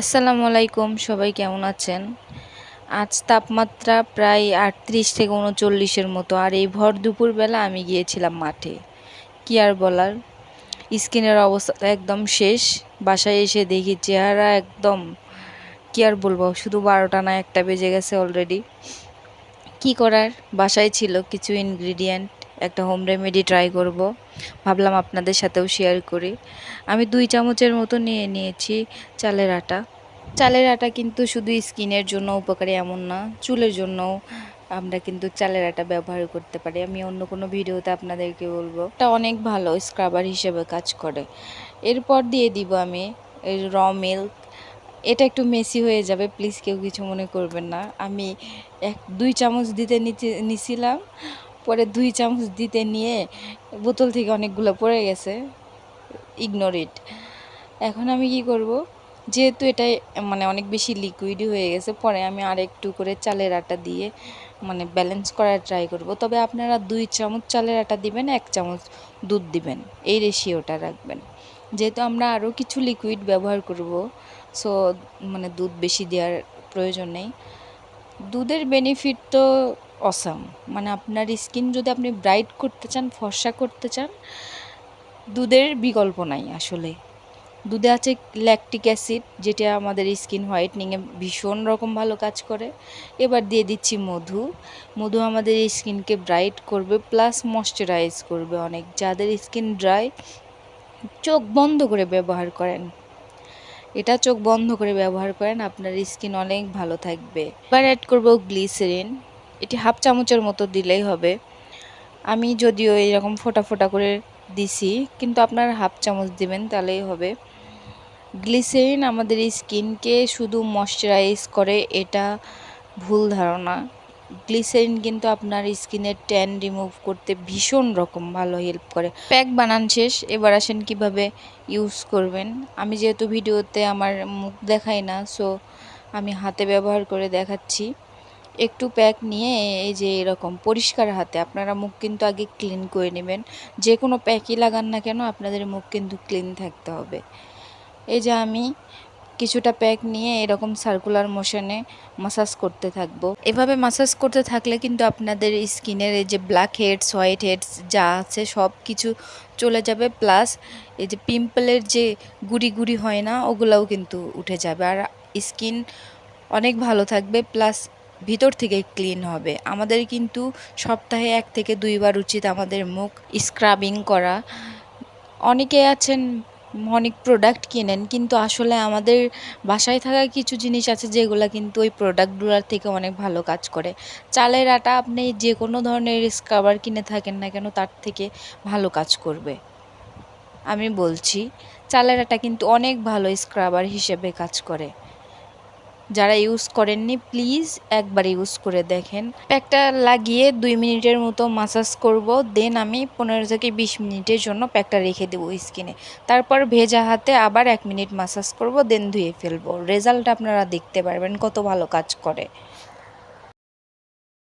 আসসালামু আলাইকুম, সবাই কেমন আছেন? আজ তাপমাত্রা প্রায় আটত্রিশ থেকে উনচল্লিশের মতো, আর এই ভর দুপুরবেলা আমি গিয়েছিলাম মাঠে। কি আর বলার? স্কিনের অবস্থা একদম শেষ, বাসায় এসে দেখি চেহারা একদম, কি আর বলব, শুধু বারোটা না একটা বেজে গেছে অলরেডি কি করার? বাসায় ছিল কিছু ইনগ্রিডিয়েন্ট একটা হোম রেমেডি ট্রাই করব। ভাবলাম আপনাদের সাথেও শেয়ার করি। আমি দুই চামচের মতো নিয়ে নিয়েছি চালের আটা। চালের আটা কিন্তু শুধু স্কিনের জন্য উপকারী এমন না, চুলের জন্যও আমরা কিন্তু চালের আটা ব্যবহার করতে পারি। আমি অন্য কোনো ভিডিওতে আপনাদেরকে বলব, এটা অনেক ভালো স্ক্রাবার হিসেবে কাজ করে। এরপর দিয়ে দিব আমি র মিল্ক এটা একটু মেসি হয়ে যাবে প্লিজ কেউ কিছু মনে করবেন না। আমি এক, দুই চামচ দিতে নিছিলাম। পরে দুই চামচ দিতে নিয়ে বোতল থেকে অনেকগুলো পড়ে গেছে। ইগনোর ইট এখন আমি কি করব? যেহেতু এটা মানে অনেক বেশি লিকুইডই হয়ে গেছে, পরে আমি আর একটু করে চালের আটা দিয়ে মানে ব্যালেন্স করার ট্রাই করব। তবে আপনারা দুই চামচ চালের আটা দিবেন, এক চামচ দুধ দিবেন। এই রেশিওটা রাখবেন। যেহেতু আমরা আরও কিছু লিকুইড ব্যবহার করব সো মানে দুধ বেশি দেওয়ার প্রয়োজন নেই। দুধের বেনিফিট তো অসাম মানে আপনার স্কিন যদি আপনি ব্রাইট করতে চান, ফর্সা করতে চান, দুধের বিকল্প নাই আসলে। দুধে আছে ল্যাকটিক অ্যাসিড যেটা আমাদের স্কিন হোয়াইটনিংয়ে ভীষণ রকম ভালো কাজ করে। এবার দিয়ে দিচ্ছি মধু। মধু আমাদের স্কিনকে ব্রাইট করবে প্লাস ময়শ্চারাইজ করবে অনেক। যাদের স্কিন ড্রাই চোখ বন্ধ করে ব্যবহার করেন। এটা চোখ বন্ধ করে ব্যবহার করেন, আপনার স্কিন অনেক ভালো থাকবে। এবার অ্যাড করব গ্লিসারিন এটি হাফ চামচের মতো দিলেই হবে। আমি যদিও এরকম ফোটা ফোটা করে দিছি, কিন্তু আপনার হাফ চামচ দিবেন তাহলেই হবে। গ্লিসারিন আমাদের স্কিনকে শুধু ময়শ্চারাইজ করে, এটা ভুল ধারণা। গ্লিসারিন কিন্তু আপনার স্কিনের ট্যান রিমুভ করতে ভীষণ রকম ভালো হেল্প করে। প্যাক বানান শেষ, এবার আসেন কীভাবে ইউজ করবেন। আমি যেহেতু ভিডিওতে আমার মুখ দেখাই না, সো আমি হাতে ব্যবহার করে দেখাচ্ছি। একটু প্যাক নিয়ে এই যে এরকম পরিষ্কার হাতে আপনারা মুখ কিন্তু আগে ক্লিন করে নেবেন। যে কোনো প্যাকই লাগান না কেন আপনাদের মুখ কিন্তু ক্লিন থাকতে হবে। এই যে আমি কিছুটা প্যাক নিয়ে এরকম সার্কুলার মোশনে মাসাজ করতে থাকব। এভাবে মাসাজ করতে থাকলে কিন্তু আপনাদের স্কিনের এই যে ব্ল্যাক হেডস হোয়াইট হেডস যা আছে সব কিছু চলে যাবে। প্লাস এই যে পিম্পলের যে গুড়ি গুড়ি হয় না, ওগুলাও কিন্তু উঠে যাবে। আর স্কিন অনেক ভালো থাকবে। প্লাস ভিতর থেকে ক্লিন হবে। আমাদের কিন্তু সপ্তাহে এক থেকে দুইবার উচিত আমাদের মুখ স্ক্রাবিং করা। অনেকে আছেন, অনেক প্রোডাক্ট কিনেন, কিন্তু আসলে আমাদের বাসায় থাকা কিছু জিনিস আছে যেগুলো কিন্তু ওই প্রোডাক্টগুলোর থেকে অনেক ভালো কাজ করে। চালের আটা আপনি যে কোনো ধরনের স্ক্রাবার কিনে থাকেন না কেন, তার থেকে ভালো কাজ করবে। আমি বলছি, চালের আটা কিন্তু অনেক ভালো স্ক্রাবার হিসেবে কাজ করে। যারা ইউজ করেননি প্লিজ একবার ইউজ করে দেখেন। প্যাকটা লাগিয়ে দুই মিনিটের মতো মাসাজ করব দেন আমি পনেরো থেকে বিশ মিনিটের জন্য প্যাকটা রেখে দেবো স্কিনে। তারপর ভেজা হাতে আবার এক মিনিট মাসাজ করব দেন ধুয়ে ফেলব। রেজাল্ট আপনারা দেখতে পারবেন কত ভালো কাজ করে।